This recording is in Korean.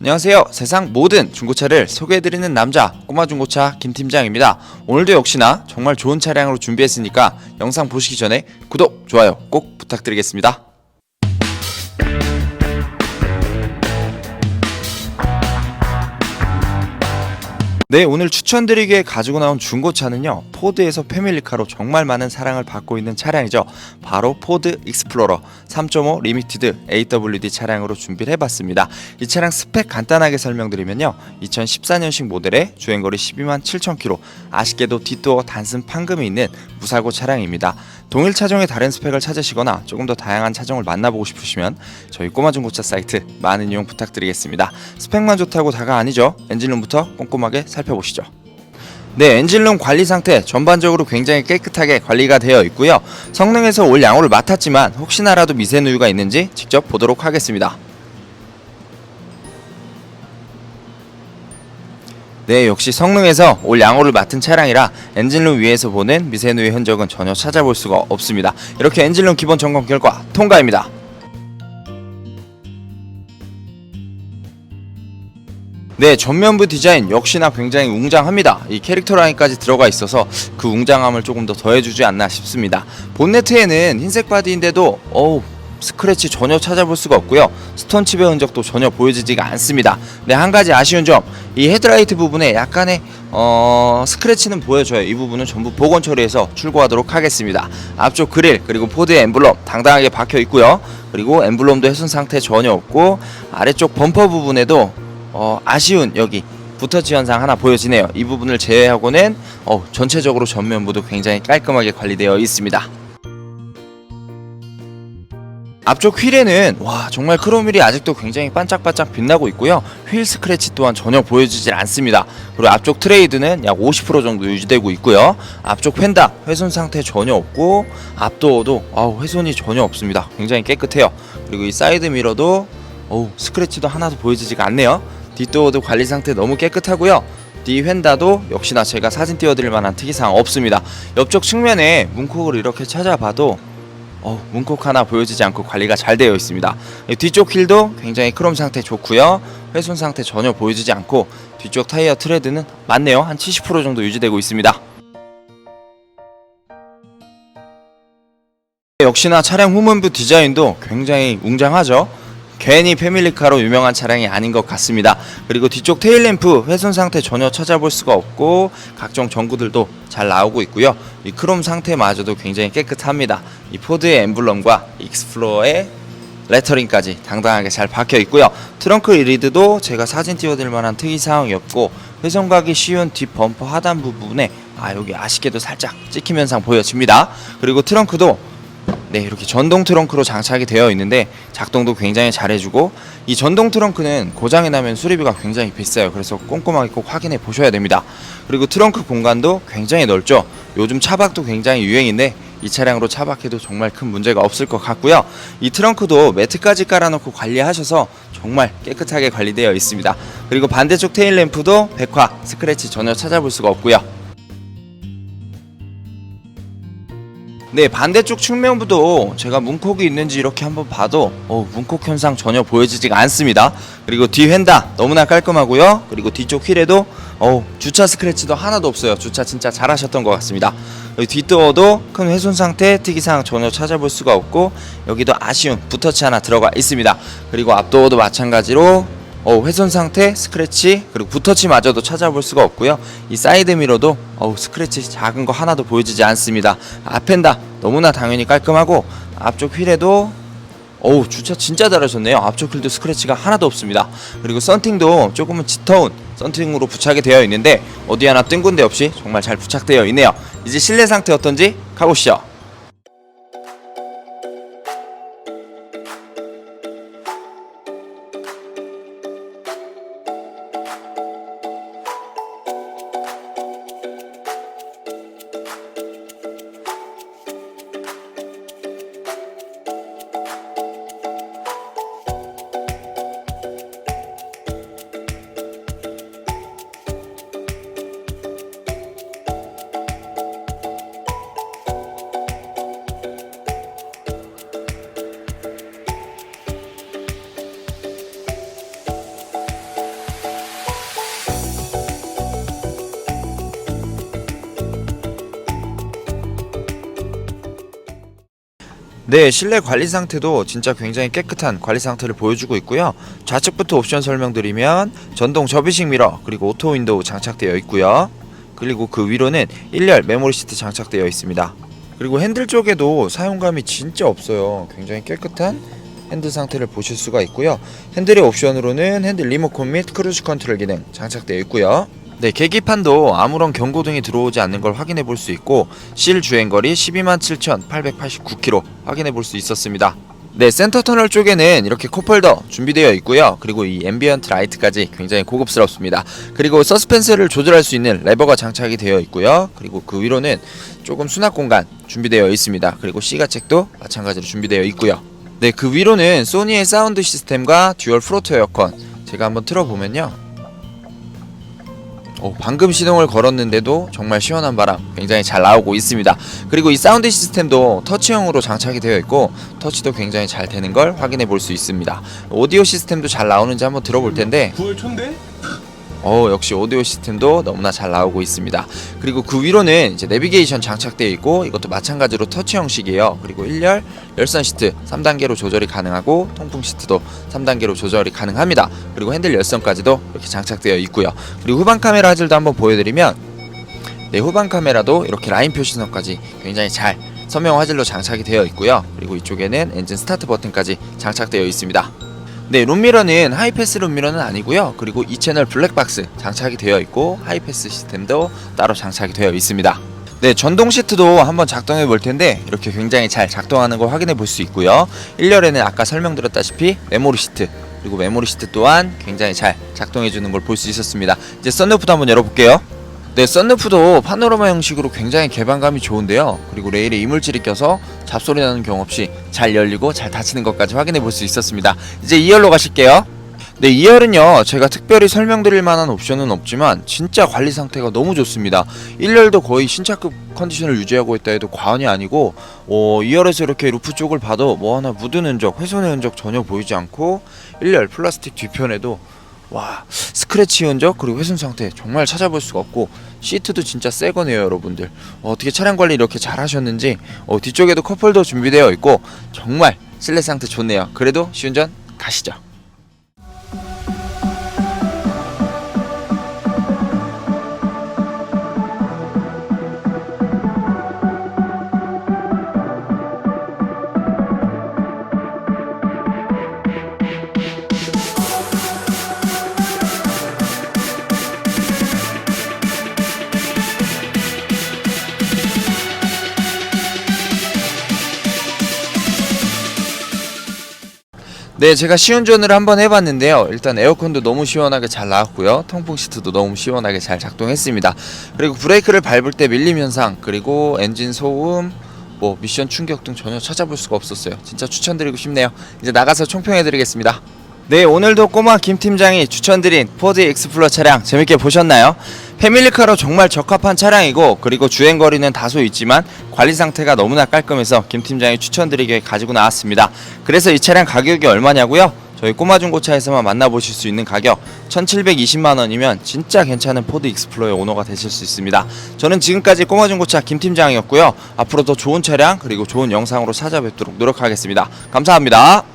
안녕하세요. 세상 모든 중고차를 소개해드리는 남자 꼬마 중고차 김 팀장입니다. 오늘도 역시나 정말 좋은 차량으로 준비했으니까 영상 보시기 전에 구독, 좋아요 꼭 부탁드리겠습니다. 네, 오늘 추천드리기에 가지고 나온 중고차는요. 포드에서 패밀리카로 정말 많은 사랑을 받고 있는 차량이죠. 바로 포드 익스플로러 3.5 리미티드 AWD 차량으로 준비를 해봤습니다. 이 차량 스펙 간단하게 설명드리면요. 2014년식 모델의 주행거리 12만 7천 킬로, 아쉽게도 뒷도어 단순 판금이 있는 무사고 차량입니다. 동일 차종의 다른 스펙을 찾으시거나 조금 더 다양한 차종을 만나보고 싶으시면 저희 꼬마 중고차 사이트 많은 이용 부탁드리겠습니다. 스펙만 좋다고 다가 아니죠. 엔진룸부터 꼼꼼하게 살펴보 시죠. 네, 엔진룸 관리 상태 전반적으로 굉장히 깨끗하게 관리가 되어 있고요. 성능에서 올 양호를 맡았지만 혹시나라도 미세 누유가 있는지 직접 보도록 하겠습니다. 네, 역시 성능에서 올 양호를 맡은 차량이라 엔진룸 위에서 보는 미세누의 흔적은 전혀 찾아볼 수가 없습니다. 이렇게 엔진룸 기본 점검 결과 통과입니다. 네, 전면부 디자인 역시나 굉장히 웅장합니다. 이 캐릭터 라인까지 들어가 있어서 그 웅장함을 조금 더 더해주지 않나 싶습니다. 본네트에는 흰색 바디인데도 어우 스크래치 전혀 찾아볼 수가 없고요. 스톤 칩의 흔적도 전혀 보여지지가 않습니다. 네, 한 가지 아쉬운 점, 이 헤드라이트 부분에 약간의 어, 스크래치는 보여줘요. 이 부분은 전부 복원 처리해서 출고하도록 하겠습니다. 앞쪽 그릴 그리고 포드의 엠블럼 당당하게 박혀 있고요. 그리고 엠블럼도 훼손 상태 전혀 없고 아래쪽 범퍼 부분에도 어, 아쉬운 여기 붓터치 현상 하나 보여지네요. 이 부분을 제외하고는 어, 전체적으로 전면부도 굉장히 깔끔하게 관리되어 있습니다. 앞쪽 휠에는 와 정말 크로밀이 아직도 굉장히 반짝반짝 빛나고 있고요. 휠 스크래치 또한 전혀 보여지질 않습니다. 그리고 앞쪽 트레이드는 약 50% 정도 유지되고 있고요. 앞쪽 펜다 훼손 상태 전혀 없고 앞도어도 아우 훼손이 전혀 없습니다. 굉장히 깨끗해요. 그리고 이 사이드 미러도 어우 스크래치도 하나도 보여지지가 않네요 뒷도어도 관리 상태 너무 깨끗하고요 뒤 휀다도 역시나 제가 사진 띄워드릴 만한 특이사항 없습니다 옆쪽 측면에 문콕을 이렇게 찾아봐도 어, 문콕 하나 보여지지 않고 관리가 잘 되어 있습니다. 이 뒤쪽 휠도 굉장히 크롬 상태 좋고요. 훼손 상태 전혀 보여지지 않고 뒤쪽 타이어 트레드는 맞네요. 한 70% 정도 유지되고 있습니다. 역시나 차량 후문부 디자인도 굉장히 웅장하죠. 괜히 패밀리카로 유명한 차량이 아닌 것 같습니다. 그리고 뒤쪽 테일램프 훼손 상태 전혀 찾아볼 수가 없고 각종 전구들도 잘 나오고 있고요. 이 크롬 상태마저도 굉장히 깨끗합니다. 이 포드의 엠블럼과 익스플로어의 레터링까지 당당하게 잘 박혀 있고요. 트렁크 리드도 제가 사진 띄워드릴 만한 특이 사항이 없고 회전각이 쉬운 뒷 범퍼 하단 부분에 아 여기 아쉽게도 살짝 찍힘 현상 보여집니다. 그리고 트렁크도 네 이렇게 전동 트렁크로 장착이 되어 있는데 작동도 굉장히 잘해주고 이 전동 트렁크는 고장이 나면 수리비가 굉장히 비싸요. 그래서 꼼꼼하게 꼭 확인해 보셔야 됩니다. 그리고 트렁크 공간도 굉장히 넓죠? 요즘 차박도 굉장히 유행인데 이 차량으로 차박해도 정말 큰 문제가 없을 것 같고요. 이 트렁크도 매트까지 깔아놓고 관리하셔서 정말 깨끗하게 관리되어 있습니다. 그리고 반대쪽 테일 램프도 백화 스크래치 전혀 찾아볼 수가 없고요 네 반대쪽 측면부도 제가 문콕이 있는지 이렇게 한번 봐도 어, 문콕 현상 전혀 보여지지가 않습니다. 그리고 뒤 휀다 너무나 깔끔하고요. 그리고 뒤쪽 휠에도 어, 주차 스크래치도 하나도 없어요. 주차 진짜 잘하셨던 것 같습니다. 뒷도어도 큰 훼손 상태 특이사항 전혀 찾아볼 수가 없고 여기도 아쉬운 붓터치 하나 들어가 있습니다. 그리고 앞도어도 마찬가지로 어, 훼손 상태, 스크래치, 그리고 붓터치마저도 찾아볼 수가 없고요. 이 사이드 미러도 어우, 스크래치 작은 거 하나도 보여지지 않습니다. 앞엔다 너무나 당연히 깔끔하고 앞쪽 휠에도 어우 주차 진짜 잘하셨네요. 앞쪽 휠도 스크래치가 하나도 없습니다. 그리고 썬팅도 조금은 짙어온 썬팅으로 부착이 되어 있는데 어디 하나 뜬 군데 없이 정말 잘 부착되어 있네요. 이제 실내 상태 어떤지 가보시죠. 네, 실내 관리 상태도 진짜 굉장히 깨끗한 관리 상태를 보여주고 있고요. 좌측부터 옵션 설명드리면 전동 접이식 미러 그리고 오토 윈도우 장착되어 있고요. 그리고 그 위로는 1열 메모리 시트 장착되어 있습니다. 그리고 핸들 쪽에도 사용감이 진짜 없어요. 굉장히 깨끗한 핸들 상태를 보실 수가 있고요. 핸들의 옵션으로는 핸들 리모컨 및 크루즈 컨트롤 기능 장착되어 있고요. 네, 계기판도 아무런 경고등이 들어오지 않는 걸 확인해 볼 수 있고 실 주행거리 12만 7,889km 확인해 볼 수 있었습니다. 네, 센터 터널 쪽에는 이렇게 컵홀더 준비되어 있고요. 그리고 이 앰비언트 라이트까지 굉장히 고급스럽습니다. 그리고 서스펜스를 조절할 수 있는 레버가 장착이 되어 있고요. 그리고 그 위로는 조금 수납 공간 준비되어 있습니다. 그리고 시가책도 마찬가지로 준비되어 있고요. 네, 그 위로는 소니의 사운드 시스템과 듀얼 프로토 에어컨 제가 한번 틀어보면요. 어, 방금 시동을 걸었는데도 정말 시원한 바람 굉장히 잘 나오고 있습니다. 그리고 이 사운드 시스템도 터치형으로 장착이 되어 있고 터치도 굉장히 잘 되는 걸 확인해 볼 수 있습니다. 오디오 시스템도 잘 나오는지 한번 들어볼 텐데 9월 초인데? 어 역시 오디오 시스템도 너무나 잘 나오고 있습니다. 그리고 그 위로는 이제 내비게이션 장착되어 있고 이것도 마찬가지로 터치 형식이에요. 그리고 1열 열선 시트 3단계로 조절이 가능하고 통풍 시트도 3단계로 조절이 가능합니다. 그리고 핸들 열선까지도 이렇게 장착되어 있고요. 그리고 후방 카메라 화질도 한번 보여드리면 네 후방 카메라도 이렇게 라인 표시선까지 굉장히 잘 선명 화질로 장착이 되어 있고요. 그리고 이쪽에는 엔진 스타트 버튼까지 장착되어 있습니다. 네, 룸미러는 하이패스 룸미러는 아니고요. 그리고 이 채널 블랙박스 장착이 되어 있고 하이패스 시스템도 따로 장착이 되어 있습니다. 네, 전동 시트도 한번 작동해 볼 텐데 이렇게 굉장히 잘 작동하는 걸 확인해 볼 수 있고요. 1열에는 아까 설명드렸다시피 메모리 시트 그리고 메모리 시트 또한 굉장히 잘 작동해 주는 걸 볼 수 있었습니다. 이제 썬루프도 한번 열어볼게요. 네, 썬루프도 파노라마 형식으로 굉장히 개방감이 좋은데요. 그리고 레일에 이물질이 껴서 잡소리 나는 경우 없이 잘 열리고 잘 닫히는 것까지 확인해 볼 수 있었습니다. 이제 2열로 가실게요. 네, 2열은요, 제가 특별히 설명드릴 만한 옵션은 없지만, 진짜 관리 상태가 너무 좋습니다. 1열도 거의 신차급 컨디션을 유지하고 있다 해도 과언이 아니고, 어, 2열에서 이렇게 루프 쪽을 봐도 뭐 하나 묻은 흔적, 훼손의 흔적 전혀 보이지 않고, 1열 플라스틱 뒤편에도 와 스크래치 흔적 그리고 훼손 상태 정말 찾아볼 수가 없고 시트도 진짜 새 거네요 여러분들. 어, 어떻게 차량 관리 이렇게 잘 하셨는지 어, 뒤쪽에도 컵홀더 준비되어 있고 정말 실내 상태 좋네요. 그래도 시운전 가시죠 네, 제가 시운전을 한번 해봤는데요. 일단 에어컨도 너무 시원하게 잘 나왔고요. 통풍 시트도 너무 시원하게 잘 작동했습니다. 그리고 브레이크를 밟을 때 밀림 현상, 그리고 엔진 소음, 뭐 미션 충격 등 전혀 찾아볼 수가 없었어요. 진짜 추천드리고 싶네요. 이제 나가서 총평해드리겠습니다. 네, 오늘도 꼬마 김 팀장이 추천드린 포드 익스플로 차량 재밌게 보셨나요? 패밀리카로 정말 적합한 차량이고 그리고 주행 거리는 다소 있지만 관리 상태가 너무나 깔끔해서 김 팀장이 추천드리기에 가지고 나왔습니다. 그래서 이 차량 가격이 얼마냐고요? 저희 꼬마 중고차에서만 만나보실 수 있는 가격 1720만 원이면 진짜 괜찮은 포드 익스플로의 오너가 되실 수 있습니다. 저는 지금까지 꼬마 중고차 김 팀장이었고요. 앞으로 더 좋은 차량 그리고 좋은 영상으로 찾아뵙도록 노력하겠습니다. 감사합니다.